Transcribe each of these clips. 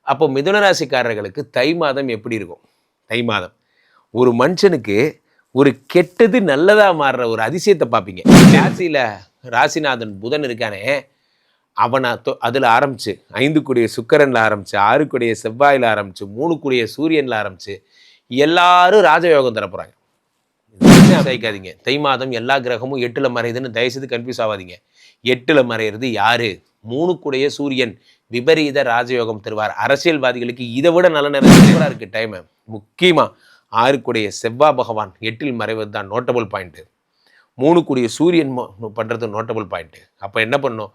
அப்போ மிதுனராசிக்காரர்களுக்கு தை மாதம் எப்படி இருக்கும்? தை மாதம். ஒரு மனுஷனுக்கு ஒரு கெட்டது நல்லதா மாறுற ஒரு அதிசயத்தை பார்ப்பீங்க. ராசியில ராசிநாதன் புதன் இருக்கானே அவனை தொ- அதுல ஆரம்பிச்சு ஐந்து கூடிய சுக்கிரன்ல ஆரம்பிச்சு ஆறு கூடிய செவ்வாயில ஆரம்பிச்சு மூணு கூடிய சூரியன்ல ஆரம்பிச்சு எல்லாரும் ராஜயோகம் தர போறாங்க. சகிக்காதீங்க தை மாதம் எல்லா கிரகமும் எட்டுல மறையுதுன்னு தயவுசெய்து கன்ஃபியூஸ் ஆகாதீங்க எட்டுல மறையிறது யாரு? மூணு கூடைய சூரியன். விபரீத ராஜயோகம் தருவார். அரசியல்வாதிகளுக்கு இதை விட நல்ல நேரம் இருக்கு டைம் முக்கியமா ஆறு கூடைய செவ்வா பகவான் எட்டில் மறைவது தான் நோட்டபுள் பாயிண்ட் மூணு கூடிய சூரியன் பண்ணுறது பண்றது நோட்டபுள் பாயிண்ட் அப்ப என்ன பண்ணும்?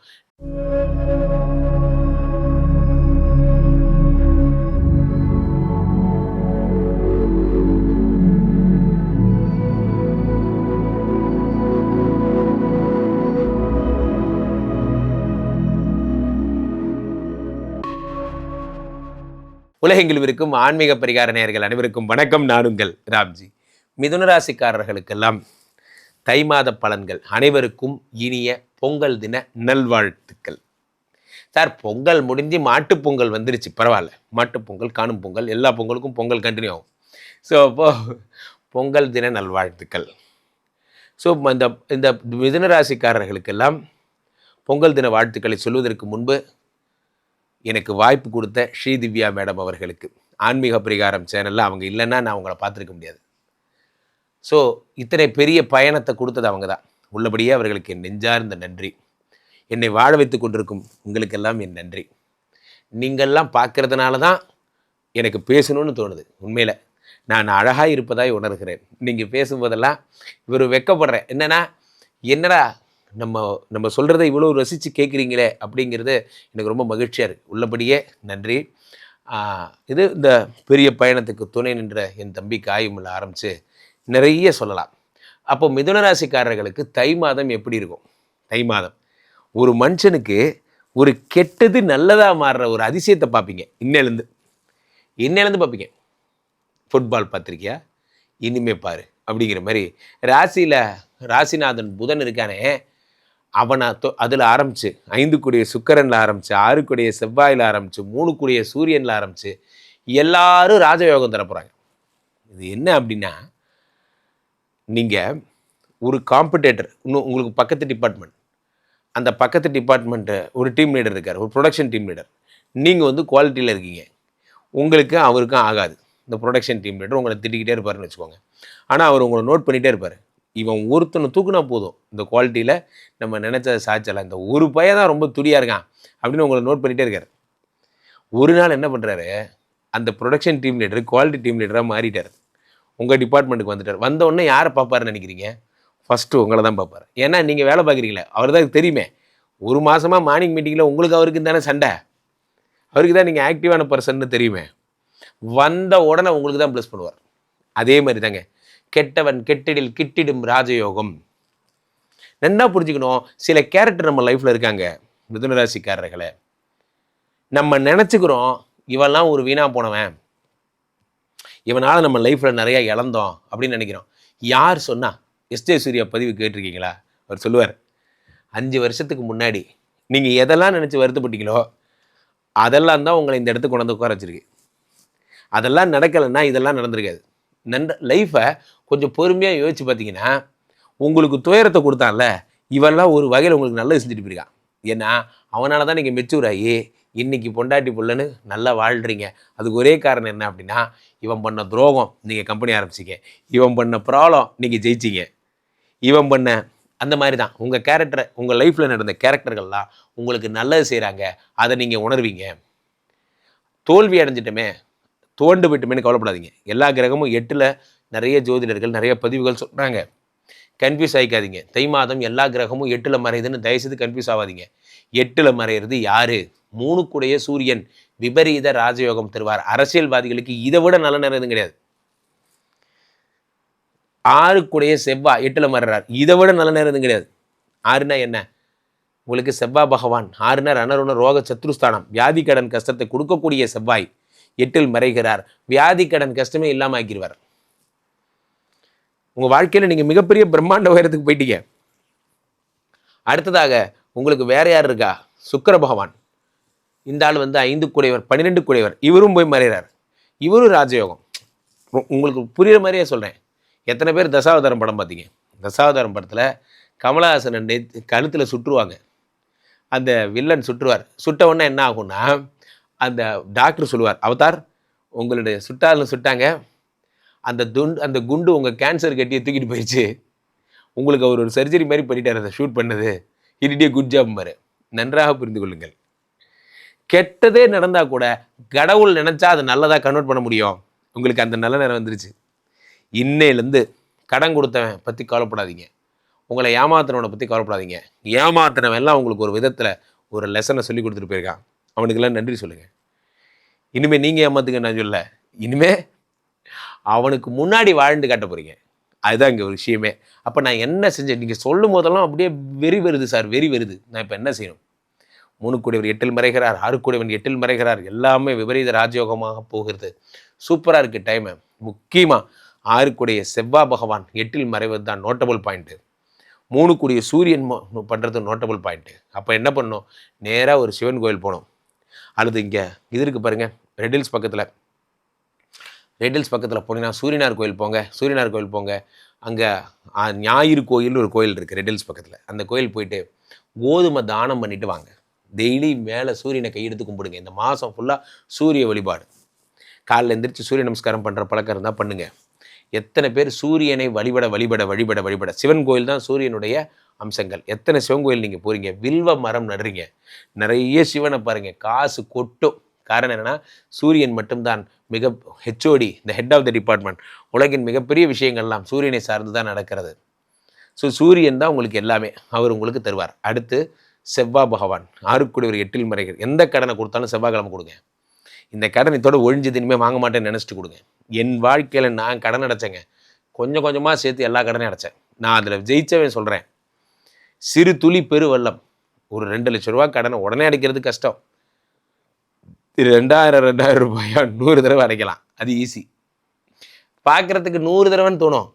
உலகெங்கிலும் இருக்கும் ஆன்மீக பரிகார நேயர்கள் அனைவருக்கும் வணக்கம் நானுங்கள் ராம்ஜி. மிதுன ராசிக்காரர்களுக்கெல்லாம் தை மாத பலன்கள் அனைவருக்கும் இனிய பொங்கல் தின நல்வாழ்த்துக்கள். சார் பொங்கல் முடிஞ்சு மாட்டுப்பொங்கல் வந்துருச்சு பரவாயில்ல. மாட்டுப் பொங்கல் காணும் பொங்கல் எல்லா பொங்கலுக்கும் பொங்கல் கண்டினியூ ஆகும். ஸோ அப்போ பொங்கல் தின நல்வாழ்த்துக்கள். ஸோ இந்த இந்த மிதுனராசிக்காரர்களுக்கெல்லாம் பொங்கல் தின வாழ்த்துக்களை சொல்வதற்கு முன்பு எனக்கு வாய்ப்பு கொடுத்த ஸ்ரீ திவ்யா மேடம் அவர்களுக்கு. ஆன்மீக பரிகாரம் சேனலில் அவங்க இல்லைன்னா நான் அவங்கள பார்த்துருக்க முடியாது. ஸோ இத்தனை பெரிய பயணத்தை கொடுத்தது அவங்க தான் உள்ளபடியே அவர்களுக்கு என் நெஞ்சார்ந்த நன்றி. என்னை வாழ வைத்து கொண்டிருக்கும் உங்களுக்கெல்லாம் என் நன்றி. நீங்கள்லாம் பார்க்கறதுனால தான் எனக்கு பேசணும்னு தோணுது. உண்மையில் நான் அழகாக இருப்பதாய் உணர்கிறேன். நீங்கள் பேசும்போதெல்லாம் இவர் வெக்கப்படுறேன் என்னென்னா என்னடா நம்ம நம்ம சொல்கிறத இவ்வளோ ரசித்து கேட்குறீங்களே அப்படிங்கிறது எனக்கு ரொம்ப மகிழ்ச்சியாக இருக்குது உள்ளபடியே நன்றி. இது இந்த பெரிய பயணத்துக்கு துணை நின்ற என் தம்பி காயுமில் ஆரம்பித்து நிறைய சொல்லலாம். அப்போ மிதுன ராசிக்காரர்களுக்கு தை மாதம் எப்படி இருக்கும்? தை மாதம். ஒரு மனுஷனுக்கு ஒரு கெட்டது நல்லதாக மாறுற ஒரு அதிசயத்தை பார்ப்பீங்க. இன்னிலேருந்து. இன்னிலேருந்து பார்ப்பீங்க. ஃபுட்பால் பார்த்துருக்கியா? இனிமே பாரு. அப்படிங்கிற மாதிரி. ராசியில் ராசிநாதன் புதன் இருக்கானே அவனை தொ- அதில் ஆரம்பிச்சு ஐந்து கூடிய சுக்கரனில் ஆரம்பிச்சு ஆறு கூடிய செவ்வாயில் ஆரம்பிச்சு மூணு கூடிய சூரியனில் ஆரம்பிச்சு எல்லாரும் ராஜயோகம் தர போகிறாங்க இது என்ன அப்படின்னா நீங்கள் ஒரு காம்படேட்டர் இன்னும் உங்களுக்கு பக்கத்து டிபார்ட்மெண்ட் அந்த பக்கத்து டிபார்ட்மெண்ட்டு ஒரு டீம் லீடர் இருக்கார் ஒரு ப்ரொடக்ஷன் டீம் லீடர் நீங்கள் வந்து குவாலிட்டியில் இருக்கீங்க. உங்களுக்கு அவருக்கும் ஆகாது. இந்த ப்ரொடக்ஷன் டீம் லீடர் உங்களை திட்டிக்கிட்டே இருப்பாருன்னு வச்சுக்கோங்க. ஆனால் அவர் உங்களை நோட் பண்ணிகிட்டே இருப்பார். இவன் ஒருத்தனை தூக்குனா போதும். இந்த குவாலிட்டியில் நம்ம நினச்சதை சாய்ச்சலாம் இந்த ஒரு பையன் தான் ரொம்ப துடியாக இருக்கான் அப்படின்னு உங்களை நோட் பண்ணிகிட்டே இருக்கார். ஒரு நாள் என்ன பண்ணுறாரு அந்த production team leader quality team லீடராக மாறிட்டார். உங்கள் டிபார்ட்மெண்ட்டுக்கு வந்துட்டார். வந்த உடனே யாரை பார்ப்பாருன்னு நினைக்கிறீங்க? ஃபஸ்ட்டு உங்களை தான் பார்ப்பார். ஏன்னா நீங்கள் வேலை பார்க்குறீங்களே அவர் தான் தெரியுமே. ஒரு மாதமாக மார்னிங் மீட்டிங்கில் உங்களுக்கு அவருக்கு தானே சண்டை. அவருக்கு தான் நீங்கள் ஆக்டிவான பர்சன்னு தெரியுமே. வந்த உடனே உங்களுக்கு தான் ப்ளஸ் பண்ணுவார். அதே மாதிரி தாங்க. கெட்டவன் கெட்டிடில் கிட்டிடும் ராஜயோகம். நல்லா புரிஞ்சுக்கணும் சில கேரக்டர் நம்ம லைஃப்பில் இருக்காங்க மிதுனராசிக்காரர்களை. நம்ம நினச்சிக்கிறோம் இவெல்லாம் ஒரு வீணாக போனவன். இவனால் நம்ம லைஃப்பில் நிறையா இழந்தோம் அப்படின்னு நினைக்கிறோம். யார் சொன்னால் எஸ்டே சூர்யா பதிவு கேட்டிருக்கீங்களா? அவர் சொல்லுவார் அஞ்சு வருஷத்துக்கு முன்னாடி நீங்கள் எதெல்லாம் நினச்சி வருத்தப்பட்டீங்களோ அதெல்லாம் தான் உங்களை இந்த இடத்துக்கு கொண்டு வந்து உட்கார வச்சிருக்கு. அதெல்லாம் நடக்கலைன்னா இதெல்லாம் நடந்திருக்காது. நன்ற லைஃப்பை கொஞ்சம் பொறுமையாக யோசிச்சு பார்த்தீங்கன்னா உங்களுக்கு துயரத்தை கொடுத்தான்ல இவெல்லாம் ஒரு வகையில் உங்களுக்கு நல்லது செஞ்சுட்டு போயிருக்கான் ஏன்னா அவனால தான் நீங்கள் மெச்சூர் ஆகி இன்னைக்கு பொண்டாட்டி புள்ளன்னு நல்லா வாழ்கிறீங்க அதுக்கு ஒரே காரணம் என்ன அப்படின்னா இவன் பண்ண துரோகம் நீங்கள் கம்பெனி ஆரம்பிச்சிங்க. இவன் பண்ண ப்ராப்ளம் நீங்கள் ஜெயிச்சிங்க. இவன் பண்ண அந்த மாதிரி தான் உங்கள் கேரக்டரை உங்கள் லைஃப்பில் நடந்த கேரக்டர்கள்லாம் உங்களுக்கு நல்லது செய்கிறாங்க அதை நீங்கள் உணர்வீங்க. தோல்வி அடைஞ்சிட்டோமே தோண்டு விட்டுமேனு கவலைப்படாதீங்க. எல்லா கிரகமும் எட்டில் நிறைய ஜோதிடர்கள் நிறைய பதிவுகள் சொல்கிறாங்க கன்ஃபியூஸ் ஆகிக்காதீங்க தை மாதம் எல்லா கிரகமும் எட்டில் மறையுதுன்னு தயவுசெய்து கன்ஃபியூஸ் ஆகாதீங்க எட்டில் மறையிறது யாரு? மூணு கூடைய சூரியன் விபரீத ராஜயோகம் தருவார். அரசியல்வாதிகளுக்கு இதை விட நல்ல நேரம் எதுவும் கிடையாது. ஆறு கூடைய செவ்வாய் எட்டில் மறைறார். இதை விட நல்ல நேரம் எதுவும் கிடையாது. ஆறுனா என்ன? உங்களுக்கு செவ்வாய் பகவான். ஆறுனா ரணருண ரோக சத்ருஸ்தானம். வியாதி கடன் கஷ்டத்தை கொடுக்கக்கூடிய செவ்வாய். எட்டில் மறைகிறார். வியாதி கடன் கஷ்டமே இல்லாமல் ஆக்கிடுவார் உங்கள் வாழ்க்கையில் நீங்கள் மிகப்பெரிய பிரம்மாண்ட உயரத்துக்கு போயிட்டீங்க. அடுத்ததாக உங்களுக்கு வேற யார் இருக்கா? சுக்கர பகவான். இந்த ஆள் வந்து ஐந்து குடையவர் பன்னிரெண்டு குடையவர். இவரும் போய் மறைகிறார். இவரும் ராஜயோகம். உங்களுக்கு புரிகிற மாதிரியே சொல்கிறேன் எத்தனை பேர் தசாவதாரம் படம் பார்த்தீங்க? தசாவதாரம் படத்தில் கமலஹாசன் கழுத்தில் சுற்றுவாங்க. அந்த வில்லன் சுற்றுவார். சுட்ட உடனே என்ன ஆகும்னா அந்த டாக்டர் சொல்லுவார் அவதார் உங்களுடைய சுட்டாலும் சுட்டாங்க. அந்த துண்டு அந்த குண்டு உங்கள் கேன்சர் கட்டியை தூக்கிட்டு போயிடுச்சு. உங்களுக்கு அவர் ஒரு சர்ஜரி மாதிரி பண்ணிட்டார் அதை ஷூட் பண்ணது. இடிடியே குட் ஜாப் பாரு. நன்றாக புரிந்து கொள்ளுங்கள். கெட்டதே நடந்தால் கூட கடவுள் நினச்சா அதை நல்லதாக கன்வெர்ட் பண்ண முடியும். உங்களுக்கு அந்த நல்ல நேரம் வந்துருச்சு. இன்னையிலேருந்து கடன் கொடுத்தவன் பற்றி கவலைப்படாதீங்க. உங்களை ஏமாத்தினவனை பற்றி கவலைப்படாதீங்க. ஏமாத்தினவன் எல்லாம் உங்களுக்கு ஒரு விதத்தில் ஒரு லெசனை சொல்லி கொடுத்துட்டு போயிருக்கான். அவனுக்கெல்லாம் நன்றி சொல்லுங்கள் இனிமேல் நீங்கள் ஏமாத்துங்க நான் சொல்ல இனிமேல் அவனுக்கு முன்னாடி வாழ்ந்து காட்ட போகிறீங்க அதுதான் இங்கே ஒரு விஷயமே. அப்போ நான் என்ன செஞ்சேன்? நீங்கள் சொல்லும் போதெல்லாம் அப்படியே வெறி வருது சார் வெறி வருது. நான் இப்போ என்ன செய்யணும்? மூணு கூடியவர் எட்டில் மறைகிறார் ஆறு கூடியவன் எட்டில் மறைகிறார். எல்லாமே விபரீத ராஜயோகமாக போகிறது. சூப்பராக இருக்குது டைமு முக்கியமாக ஆறு கூடிய செவ்வா பகவான் எட்டில் மறைவது தான் நோட்டபுள் பாயிண்ட்டு மூணு கூடிய சூரியன் மோ- நோட்டபுள் பாயிண்ட்டு அப்போ என்ன பண்ணணும்? நேராக ஒரு சிவன் கோயில் போனோம் அல்லது இங்கே. இது இருக்குது பாருங்கள் ரெட்டில்ஸ் பக்கத்தில். ரெட்டில்ஸ் பக்கத்தில் போனீங்கன்னா சூரியனார் கோயில் போங்க சூரியனார் கோயில் போங்க. அங்கே ஞாயிறு கோயில்னு ஒரு கோயில் இருக்குது ரெட்டில்ஸ் பக்கத்தில். அந்த கோயில் போயிட்டு கோதுமை தானம் பண்ணிட்டு வாங்க. டெய்லி மேலே சூரியனை கையெடுத்து கும்பிடுங்க. இந்த மாதம் ஃபுல்லாக சூரிய வழிபாடு. காலைல எந்திரிச்சு சூரிய நமஸ்காரம் பண்ணுற பழக்கம் இருந்தால் பண்ணுங்கள் எத்தனை பேர் சூரியனை வழிபட வழிபட வழிபட வழிபட. சிவன் கோயில் தான் சூரியனுடைய அம்சங்கள். எத்தனை சிவன் கோயில் நீங்கள் போகிறீங்க வில்வ மரம் நடுறீங்க. நிறைய சிவனை பாருங்கள் காசு கொட்டும். காரணம் என்னன்னா சூரியன் மட்டும்தான் மிக ஹெச்ஓடி இந்த ஹெட் ஆஃப் த டிபார்ட்மெண்ட் உலகின் மிகப்பெரிய விஷயங்கள்லாம் சூரியனை சார்ந்து தான் நடக்கிறது. ஸோ சூரியன் தான் உங்களுக்கு எல்லாமே. அவர் உங்களுக்கு தருவார். அடுத்து செவ்வா பகவான். ஆறுக்குடியவர் எட்டில் மறைகள் எந்த கடனை கொடுத்தாலும் செவ்வாய்க்கிழமை கொடுங்க. இந்த கடன் இதோட ஒழிஞ்சது இனிமேல் வாங்க மாட்டேன்னு நினச்சிட்டு கொடுங்க. என் வாழ்க்கையில் நான் கடன் அடைச்சேங்க. கொஞ்சம் கொஞ்சமாக சேர்த்து எல்லா கடனையும் அடைச்சேன். நான் அதில் ஜெயிச்சவன் சொல்கிறேன் சிறு துளி பெருவெள்ளம். ஒரு ரெண்டு லட்ச ரூபா கடனை உடனே அடைக்கிறது கஷ்டம். ரெண்டாயிரம் ரெண்டாயிரம் ரூபாயா? நூறு தடவை அடைக்கலாம். அது ஈஸி பார்க்குறதுக்கு நூறு தடவைன்னு தோணும்.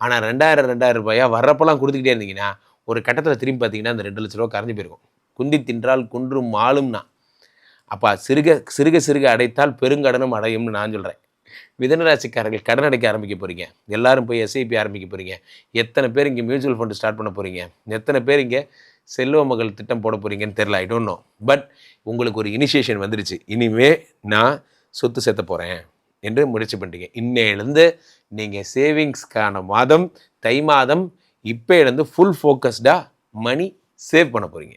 ஆனால் ரெண்டாயிரம் ரெண்டாயிரம் ரூபாயா? வர்றப்பெல்லாம் கொடுத்துக்கிட்டே இருந்தீங்கன்னா ஒரு கட்டத்தில் திரும்பி பார்த்தீங்கன்னா அந்த ரெண்டு லட்ச ரூபா கரைஞ்சு போயிருக்கும். குந்தி தின்றால் குன்றும் ஆளும்னா அப்போ சிறுக சிறுக சிறுக அடைத்தால் பெருங்கடனும் அடையும்னு நான் சொல்கிறேன் மிதனராசிக்காரர்கள் கடன் அடைக்க ஆரம்பிக்க போகிறீங்க எல்லாரும் போய் எஸ்ஐபி ஆரம்பிக்க போகிறீங்க எத்தனை பேர் இங்கே மியூச்சுவல் ஃபண்டு ஸ்டார்ட் பண்ண போகிறீங்க எத்தனை பேர் இங்கே செல்வ மகள் திட்டம் போட போகிறீங்கன்னு தெரில ஐ டோன்ட் நோ பட் உங்களுக்கு ஒரு இனிஷியேஷன் வந்துருச்சு. இனிமே நான் சொத்து சேர்த்த போகிறேன் என்று முயற்சி பண்ணிட்டீங்க இன்னையிலேருந்து நீங்கள் சேவிங்ஸ்க்கான மாதம் தை மாதம் இப்போ இருந்து ஃபுல் ஃபோக்கஸ்டாக மணி சேவ் பண்ண போகிறீங்க